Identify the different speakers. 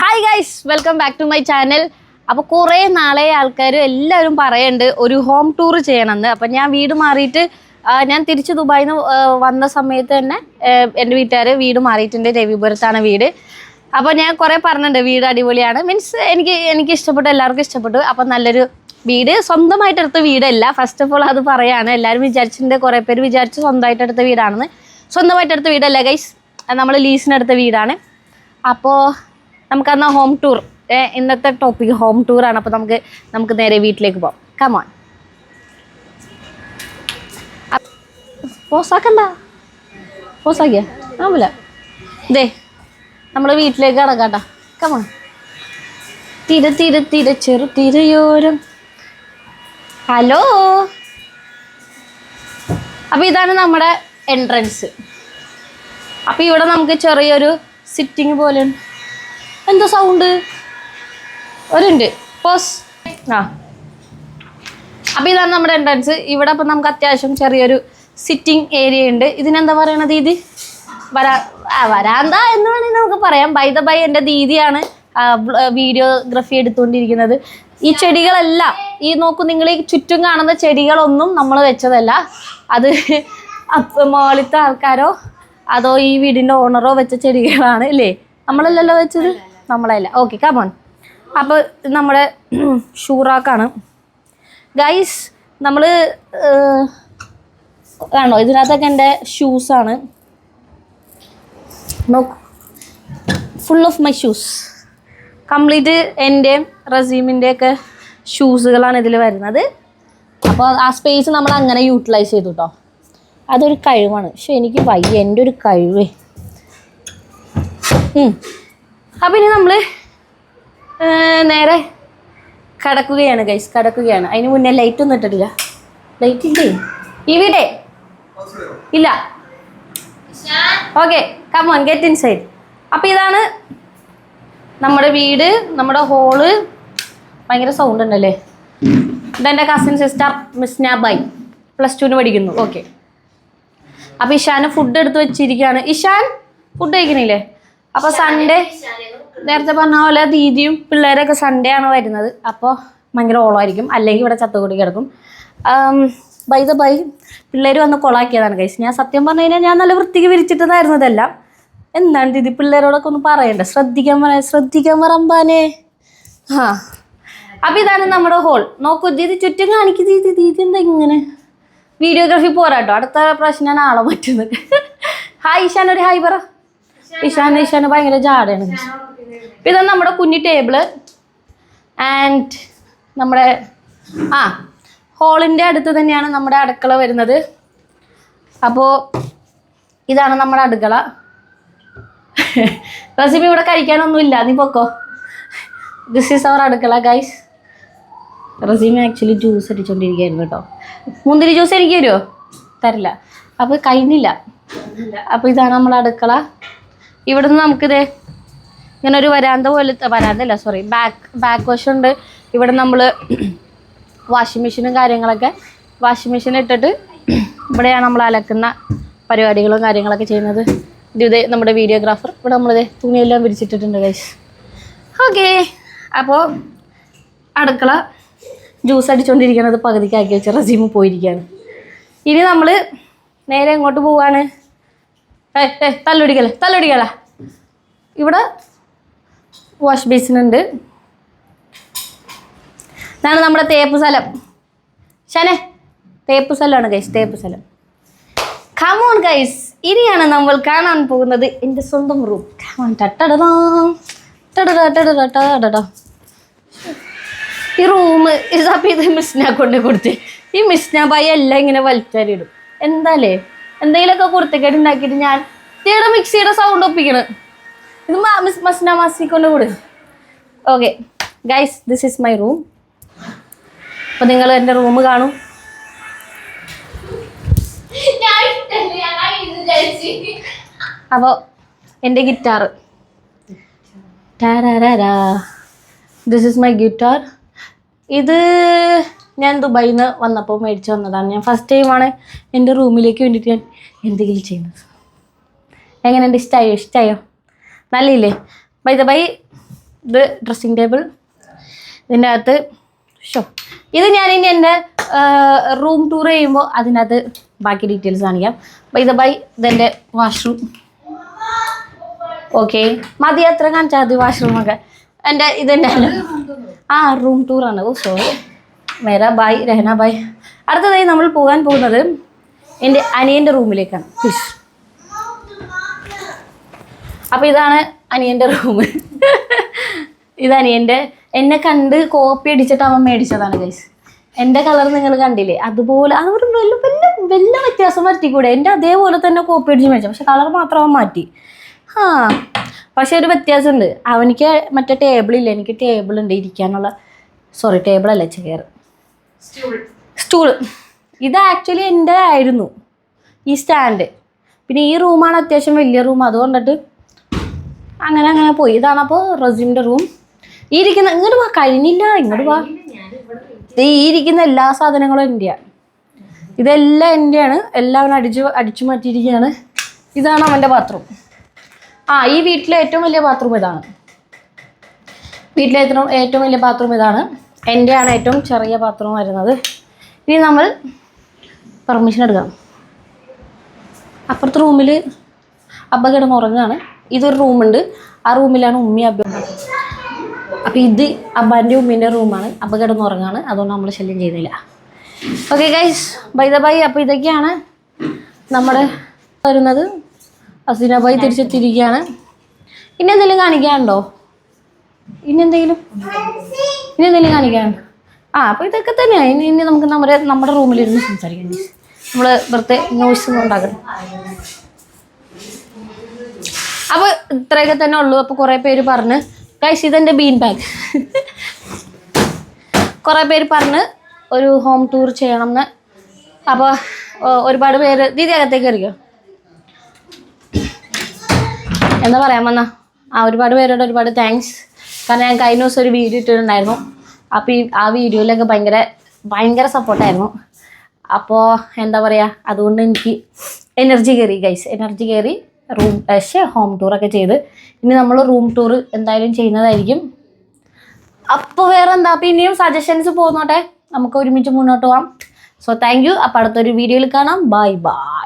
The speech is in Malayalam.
Speaker 1: Hi guys welcome back to my channel അപ്പോൾ കുറേ നാളെ ആൾക്കാർ എല്ലാവരും പറയുന്നുണ്ട് ഒരു ഹോം ടൂർ ചെയ്യണമെന്ന്. അപ്പം ഞാൻ വീട് മാറിയിട്ട് ഞാൻ തിരിച്ച് ദുബായിൽ നിന്ന് വന്ന സമയത്ത് തന്നെ എന്റെ വീട്ടുകാർ വീട് മാറിയിട്ടുണ്ട്. രവിപുരത്താണ് വീട്. അപ്പോൾ ഞാൻ കുറേ പറഞ്ഞിട്ടുണ്ട് വീട് അടിപൊളിയാണ്. മീൻസ് എനിക്ക് എനിക്ക് ഇഷ്ടപ്പെട്ടു എല്ലാവർക്കും ഇഷ്ടപ്പെട്ടു. അപ്പം നല്ലൊരു വീട്. സ്വന്തമായിട്ട് എടുത്ത വീടല്ല. ഫസ്റ്റ് ഓഫ് ഓൾ അത് പറയാണ്. എല്ലാവരും വിചാരിച്ചിട്ടുണ്ട് കുറേ പേര് വിചാരിച്ച് സ്വന്തമായിട്ട് എടുത്ത വീടാണെന്ന്. സ്വന്തമായിട്ട് എടുത്ത വീടല്ല ഗൈസ് നമ്മൾ ലീസിനെടുത്ത വീടാണ്. അപ്പോൾ നമുക്കെന്നാൽ ഹോം ടൂർ ഇന്നത്തെ ടോപ്പിക് ഹോം ടൂർ ആണ്. അപ്പോൾ നമുക്ക് നമുക്ക് നേരെ വീട്ടിലേക്ക് പോകാം കമോൺ പോസാക്കണ്ട. പോസാക്കിയ. ആവില്ല ദേ നമ്മൾ വീട്ടിലേക്ക് കടക്കാട്ടാ കമോൺ തിര തിര തിര ചെറു തിരയോരം. ഹലോ അപ്പോൾ ഇതാണ് നമ്മുടെ എൻട്രൻസ് അപ്പോൾ ഇവിടെ നമുക്ക് ചെറിയൊരു സിറ്റിംഗ് പോലെ. എന്താ സൗണ്ട് ഒരുണ്ട്. പോസ് ആ. അപ്പോൾ ഇതാണ് നമ്മുടെ എൻട്രൻസ് ഇവിടെ അപ്പം നമുക്ക് അത്യാവശ്യം ചെറിയൊരു സിറ്റിംഗ് ഏരിയ ഉണ്ട്. ഇതിനെന്താ പറയണത് ഇത് വരാ വരാന്ത എന്ന് വേണമെങ്കിൽ നമുക്ക് പറയാം. ബൈ ദ ബൈ എന്റെ ദീദിയാണ് വീഡിയോഗ്രഫി എടുത്തുകൊണ്ടിരിക്കുന്നത്. ഈ ചെടികളെല്ലാം ഈ നോക്കൂ നിങ്ങൾ ഈ ചുറ്റും കാണുന്ന ചെടികളൊന്നും നമ്മൾ വെച്ചതല്ല. അത് അപ്പ മോളിത്തെ ആൾക്കാരോ അതോ ഈ വീടിന്റെ ഓണറോ വെച്ച ചെടികളാണ് അല്ലേ നമ്മളല്ലല്ലോ വെച്ചത്? നമ്മളല്ല. ഓക്കെ കമോൺ അപ്പോൾ നമ്മുടെ ഷൂറാക്കാണ്. ഗൈസ് നമ്മൾ കാണോ ഇതിനകത്തൊക്കെ എന്റെ ഷൂസാണ് നോക്കൂ. Full of my shoes complete എന്റെയും റസീമിന്റെയൊക്കെ ഷൂസുകളാണ് ഇതിൽ വരുന്നത്. അപ്പോൾ ആ സ്പേസ് നമ്മൾ അങ്ങനെ യൂട്ടിലൈസ് ചെയ്തു കേട്ടോ അതൊരു കഴിവാണ്. പക്ഷെ എനിക്ക് വയ്യ എന്റെ ഒരു കഴിവേ അപ്പം ഇനി നമ്മൾ നേരെ കടക്കുകയാണ് ഗൈസ് കടക്കുകയാണ്. അതിന് മുന്നേ ലൈറ്റ് ഒന്നും ഇട്ടിട്ടില്ല. ലൈറ്റ് ഇല്ലേ? ഇവിടെ. വീടേ ഇല്ല. Okay come on get inside അപ്പം ഇതാണ് നമ്മുടെ വീട് നമ്മുടെ ഹോൾ ഭയങ്കര സൗണ്ട് ഉണ്ടല്ലേ? ഇതെന്റെ കസിൻ സിസ്റ്റർ മിസ്ന ബൈ പ്ലസ് ടുവിന് പഠിക്കുന്നു. ഓക്കെ അപ്പം ഇഷാന് ഫുഡ് എടുത്ത് വെച്ചിരിക്കുകയാണ്. ഇഷാൻ ഫുഡ് കഴിക്കണില്ലേ? അപ്പൊ സൺഡേ നേരത്തെ പറഞ്ഞ പോലെ ദീദിയും പിള്ളേരൊക്കെ സൺഡേ ആണ് വരുന്നത്. അപ്പോൾ ഭയങ്കര ഓളമായിരിക്കും അല്ലെങ്കിൽ ഇവിടെ ചത്തുകൂടി കിടക്കും. ബൈ ദ ബൈ പിള്ളേർ വന്ന് കൊളാക്കിയതാണ് കൈസ് ഞാൻ സത്യം പറഞ്ഞു കഴിഞ്ഞാൽ ഞാൻ നല്ല വൃത്തിക്ക് വിരിച്ചിട്ടതായിരുന്നു ഇതെല്ലാം. എന്താണ് ദീദി പിള്ളേരോടൊക്കെ ഒന്ന് പറയണ്ട? ശ്രദ്ധിക്കാൻ പറയാം ശ്രദ്ധിക്കാൻ പറമ്പാനേ ആ അപ്പം ഇതാണ് നമ്മുടെ ഹോൾ നോക്കൂ ദീദി ചുറ്റും കാണിക്കും ദീദി ദീദി എന്താ ഇങ്ങനെ? വീഡിയോഗ്രാഫി പോരാട്ടോ അടുത്ത പ്രാവശ്യം ഞാൻ ആളെ പറ്റുന്നത് ഹായ് ഇഷാൻ ഒരു ഹായ് പറ. ഇഷാൻ ഇഷാൻ ഭയങ്കര ജാടയാണ്. ഇത് ഇതാണ് നമ്മുടെ കുഞ്ഞി ടേബിൾ ആൻഡ് നമ്മുടെ ആ ഹോളിന്റെ അടുത്ത് തന്നെയാണ് നമ്മുടെ അടുക്കള വരുന്നത്. അപ്പോൾ ഇതാണ് നമ്മുടെ അടുക്കള. റെസിപ്പി ഇവിടെ കഴിക്കാനൊന്നുമില്ല നീ പൊക്കോ. ദിസ് ഈസ് അവർ അടുക്കള ഗൈസ് റസീമ ആക്ച്വലി ജ്യൂസ് അടിച്ചുകൊണ്ടിരിക്കുകയായിരുന്നു കേട്ടോ മുന്തിരി ജ്യൂസ് എനിക്ക് തരുമോ തരില്ല. അപ്പോൾ കഴിഞ്ഞില്ല. അപ്പോൾ ഇതാണ് നമ്മുടെ അടുക്കള. ഇവിടുന്ന് നമുക്കിത് ഇങ്ങനെ ഒരു വരാന്ത പോലത്തെ വരാന്ത അല്ല സോറി ബാക്ക് ബാക്ക് വാഷ് ഉണ്ട്. ഇവിടെ നമ്മൾ വാഷിംഗ് മെഷീനും കാര്യങ്ങളൊക്കെ വാഷിംഗ് മെഷീൻ ഇട്ടിട്ട് ഇവിടെയാണ് നമ്മൾ അലക്കുന്ന പരിപാടികളും കാര്യങ്ങളൊക്കെ ചെയ്യുന്നത്. ഇതേ നമ്മുടെ വീഡിയോഗ്രാഫർ ഇവിടെ നമ്മളിത് തുണിയെല്ലാം വിരിച്ചിട്ടിട്ടുണ്ട് ഗൈസ് ഓക്കെ അപ്പോൾ അടുക്കള ജ്യൂസ് അടിച്ചുകൊണ്ടിരിക്കുന്നത് പകുതിക്കാക്കി വെച്ച് റസീമ് പോയിരിക്കുകയാണ് ഇനി നമ്മൾ നേരെ എങ്ങോട്ട് പോവാണ് ഏ ഏ തല്ലൊടിക്കല തല്ലൊടിക്കല ഇവിടെ വാഷ് ബേസിൻ ഉണ്ട് ഇതാണ് നമ്മുടെ തേപ്പ് സ്ഥലം ശനെ തേപ്പ് സ്ഥലമാണ് ഗൈസ് തേപ്പ് സ്ഥലം കമോൺ ഗൈസ് ഇനിയാണ് നമ്മൾ കാണാൻ പോകുന്നത് എന്റെ സ്വന്തം റൂം കമോൺ ടട്ടടടാ ടടടാ ടടടാ ടടടാ ഈ റൂം ഇതപ്പം ഇത് മിസ്ന കൊണ്ട് കൊടുത്ത്. ഈ മിസ്ന ബായി എല്ലാം ഇങ്ങനെ വലിച്ചാലിടും എന്താലേ? എന്തെങ്കിലുമൊക്കെ കുർത്തക്കേട് ഉണ്ടാക്കിയിട്ട് ഞാൻ തീയുടെ മിക്സിയുടെ സൗണ്ട് ഒപ്പിക്കണം. ഇത് മിസ് മസ്ന മാസി കൊണ്ട് കൊടു. Okay guys this is my room അപ്പോൾ നിങ്ങൾ എന്റെ റൂം കാണും. അപ്പോൾ എന്റെ guitar this is my guitar ഇത് ഞാൻ ദുബായിൽ നിന്ന് വന്നപ്പോൾ മേടിച്ച് വന്നതാണ്. ഞാൻ ഫസ്റ്റ് ടൈമാണ് എന്റെ റൂമിലേക്ക് വേണ്ടിയിട്ട് ഞാൻ എന്തെങ്കിലും ചെയ്യുന്നത്. എങ്ങനെയുണ്ട്? ഇഷ്ടമായോ ഇഷ്ടമായോ നല്ലില്ലേ ബൈ ദ ബൈ ഇത് ഡ്രസ്സിങ് ടേബിൾ ഇതിന്റെ അകത്ത് ഷോ ഇത് ഞാൻ ഇനി എന്റെ റൂം ടൂർ ചെയ്യുമ്പോൾ അതിനകത്ത് ബാക്കി ഡീറ്റെയിൽസ് കാണിക്കാം. ബൈ ദ ബൈ ഇതെന്റെ വാഷ്റൂം ഓക്കെ മതി അത്ര കാണിച്ചാൽ മതി വാഷ്റൂമൊക്കെ എന്റെ ഇതെന്റെ ആ റൂം ടൂർ ആണ്. ഓ സോറി മേരാ ബായ് രഹന ബായ് അടുത്തതായി നമ്മൾ പോകാൻ പോകുന്നത് എന്റെ അനിയന്റെ റൂമിലേക്കാണ്. ഫിഷ് അപ്പോൾ ഇതാണ് അനിയന്റെ റൂം ഇത് അനിയന്റെ. എന്നെ കണ്ട് കോപ്പി അടിച്ചിട്ട് അവൻ മേടിച്ചതാണ് ഗൈസ് എന്റെ കളർ നിങ്ങൾ കണ്ടില്ലേ? അതുപോലെ അത് ഒരു വലിയ വലിയ വല്ല വ്യത്യാസം വരുത്തിക്കൂടെ? എന്റെ അതേപോലെ തന്നെ കോപ്പി അടിച്ച് മേടിച്ചു. പക്ഷെ കളർ മാത്രം അവൻ മാറ്റി. ആ പക്ഷെ ഒരു വ്യത്യാസമുണ്ട്. അവനിക്ക് മറ്റേ ടേബിളില്ല എനിക്ക് ടേബിൾ ഉണ്ട് ഇരിക്കാനുള്ള. സോറി ടേബിളല്ല ചെയർ സ്റ്റൂൾ ഇത് ആക്ച്വലി എന്റെ ആയിരുന്നു. ഈ സ്റ്റാൻഡ് പിന്നെ ഈ റൂമാണ് അത്യാവശ്യം വലിയ റൂം അതുകൊണ്ടിട്ട് അങ്ങനെ അങ്ങനെ പോയി. ഇതാണ് അപ്പോൾ റസീമിന്റെ റൂം ഈ ഇരിക്കുന്ന ഇങ്ങോട്ട് വാ. കഴിഞ്ഞില്ല. ഇങ്ങോട്ട് വാ. ഈ ഇരിക്കുന്ന എല്ലാ സാധനങ്ങളും എന്റെയാണ് ഇതെല്ലാം എന്റെയാണ് എല്ലാവരും അടിച്ചു അടിച്ചു മാറ്റിയിരിക്കുകയാണ്. ഇതാണ് അവന്റെ ബാത്റൂം ആ ഈ വീട്ടിലെ ഏറ്റവും വലിയ ബാത്റൂം ഇതാണ്. വീട്ടിലെ ഏറ്റവും ഏറ്റവും വലിയ ബാത്റൂം ഇതാണ്. എന്റെയാണ് ഏറ്റവും ചെറിയ ബാത്റൂം വരുന്നത്. ഇനി നമ്മൾ പെർമിഷൻ എടുക്കാം. അപ്പുറത്തെ റൂമിൽ അബ്ബ കിടന്ന് ഉറങ്ങുകയാണ്. ഇതൊരു റൂമുണ്ട് ആ റൂമിലാണ് ഉമ്മി അബ്ബ അപ്പോൾ ഇത് അബ്ബാന്റെ ഉമ്മീന്റെ റൂമാണ് അബ്ബ കിടന്ന് ഉറങ്ങാണ് അതുകൊണ്ട് നമ്മൾ ശല്യം ചെയ്തില്ല okay guys by the by അപ്പോൾ ഇതൊക്കെയാണ് നമ്മുടെ വരുന്നത്. അസീന ബൈ തിരിച്ചെത്തിയിരിക്കുകയാണ്. ഇനി എന്തെങ്കിലും കാണിക്കാനുണ്ടോ? ഇനി എന്തെങ്കിലും? ഇനി എന്തെങ്കിലും കാണിക്കാനുണ്ടോ? ആ അപ്പോൾ ഇതൊക്കെ തന്നെയാണ് ഇനി ഇനി നമുക്ക് നമ്മുടെ നമ്മുടെ റൂമിലിരുന്ന് സംസാരിക്കാം. നമ്മൾ വെറുതെ നോയ്സ് ഒന്നും ഉണ്ടാക്കണം അപ്പോൾ ഇത്രയൊക്കെ തന്നെ ഉള്ളൂ. അപ്പോൾ കുറേ പേര് പറഞ്ഞ് ഗൈസ് ഇതെന്റെ ബീൻ ബാഗ് കുറേ പേര് പറഞ്ഞ് ഒരു ഹോം ടൂർ ചെയ്യണം എന്ന്. അപ്പോൾ ഒരുപാട് പേര് ദീദി അകത്തേക്ക് കയറിക്കോ? എന്താ പറയാൻ വന്ന? ആ ഒരുപാട് പേരോട് ഒരുപാട് താങ്ക്സ് കാരണം ഞാൻ കഴിഞ്ഞ ദിവസം ഒരു വീഡിയോ ഇട്ടിട്ടുണ്ടായിരുന്നു. അപ്പോൾ ഈ ആ വീഡിയോയിലൊക്കെ ഭയങ്കര ഭയങ്കര സപ്പോർട്ടായിരുന്നു അപ്പോൾ എന്താ പറയുക അതുകൊണ്ട് എനിക്ക് എനർജി കയറി ഗൈസ് എനർജി കയറി റൂം പക്ഷേ ഹോം ടൂറൊക്കെ ചെയ്ത്. ഇനി നമ്മൾ റൂം ടൂർ എന്തായാലും ചെയ്യുന്നതായിരിക്കും. അപ്പോൾ വേറെ എന്താ അപ്പോൾ ഇനിയും സജഷൻസ് പോന്നോട്ടെ. നമുക്ക് ഒരുമിച്ച് മുന്നോട്ട് പോകാം സോ താങ്ക് യു അപ്പോൾ അടുത്തൊരു വീഡിയോയിൽ കാണാം. Bye bye